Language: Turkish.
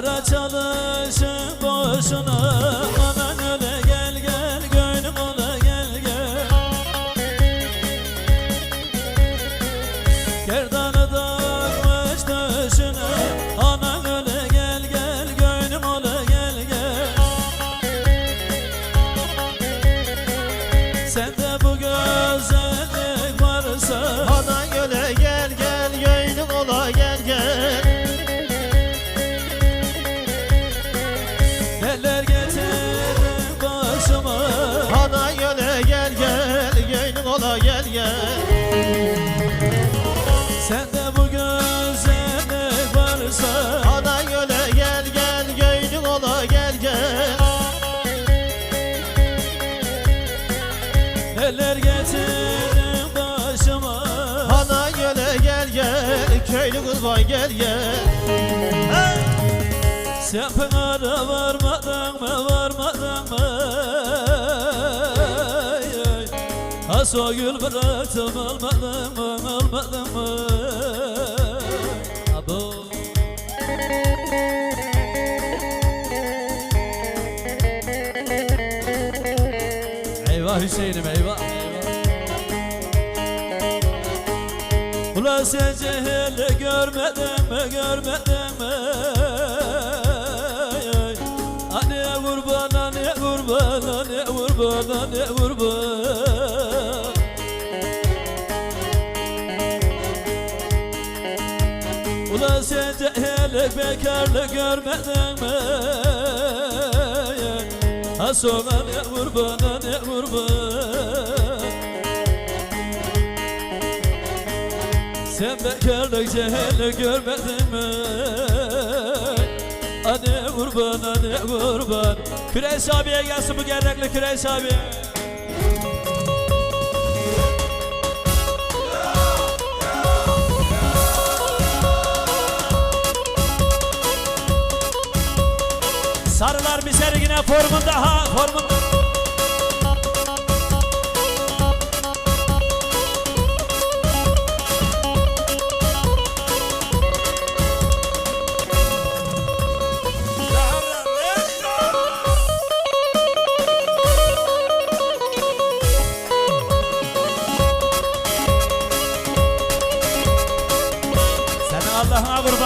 Kara çalışın boşuna. Aman öyle gel gel gönlüm ola gel gel. Gerdanı dağmış döşüne. Anan öyle gel gel gönlüm ola gel gel. Sende bu güzellik varsa gel gel. Sende bu güzellik varsa. Ana göle gel gel gönlüm ola gel gel. Neler getirdin başıma? Ana göle gel gel. Köylü kurban gel gel. Hey! Sen Aso gül bıraktım almadın mı Abo. Eyvah Hüseyin'im eyvah. Ulan sen cehilli görmedin mi görmedin mi Anne kurban anne kurban anne kurban anne kurban Ulan sen cehillik bekarlık görmedin mi? Ha sonra ne kurban ne kurban Sen bekarlık cehillik görmedin mi? Anne kurban anne kurban Küreş abiye gelsin bu gernekli Küreş abi formunda ha formunda. Allah'ına kurban.